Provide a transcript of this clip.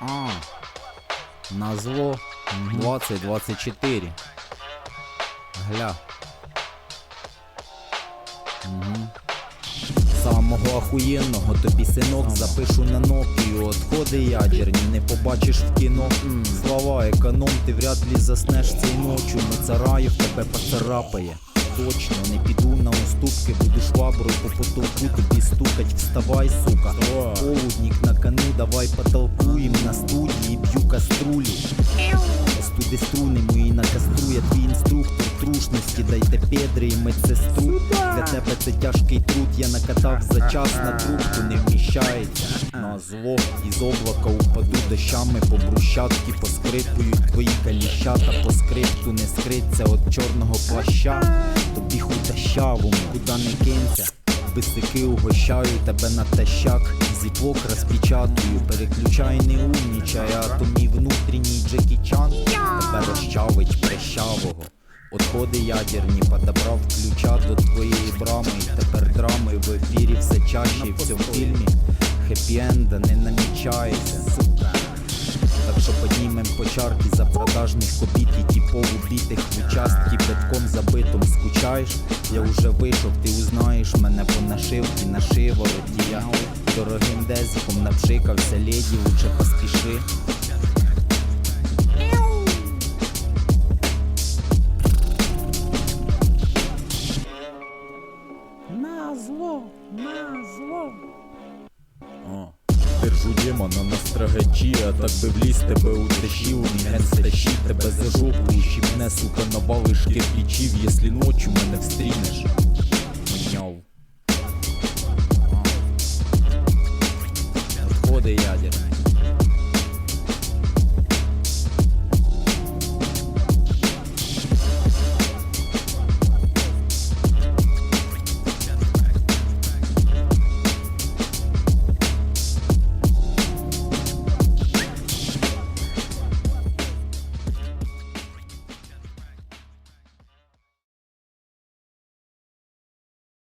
А. Назло 2024. Гля. Угу. Самого охуєнного тобі синок запишу на Nokia Отходи ядерні, не побачиш в кіно Слова економ, ти вряд ли заснеш цей ночу Мицараю тебе поцарапає Точно не піду на уступки, буду шваброю по потолку тобі стукать, вставай, сука Полудник на кону, давай потолкуєм на студії, б'ю каструлю. Студи струни мої на кастру, я твій інструктор трушності, дайте педри і медсестру. Для тебе це тяжкий труд, я накатав за час на трубку, не вміщається. На зло із облака упаду дощами по брусчатки, поскрипують твої каліщата, по скрипту не скриться от чорного плаща. Тобі худощавому, куди не кинься. Бисики угощаю тебе на тащак, зіплок розпечатую, переключай не умнічай, а то мій внутрішній Джекі Чан тебе розчавить прищавого. Отходи ядерні, подобрав ключа до твоєї брами, і тепер драми в ефірі все чаще, і в цьому фільмі хеппі-енда не намічається. Так що піднімем по чарки за продажних кобіт і типов убитих в участки битком забитом скучаєш. Я уже вийшов, ти узнаєш мене по нашивці на шивороті. Я дорогим дезиком напшикався, леді, лучше поспіши. Назло, назло. О. Держу демона на страгачі, а так би вліз тебе утащив, мій ген стащив тебе за жопу, і мене, сука, на балишки плечів, якщо ночі мене встрінеш.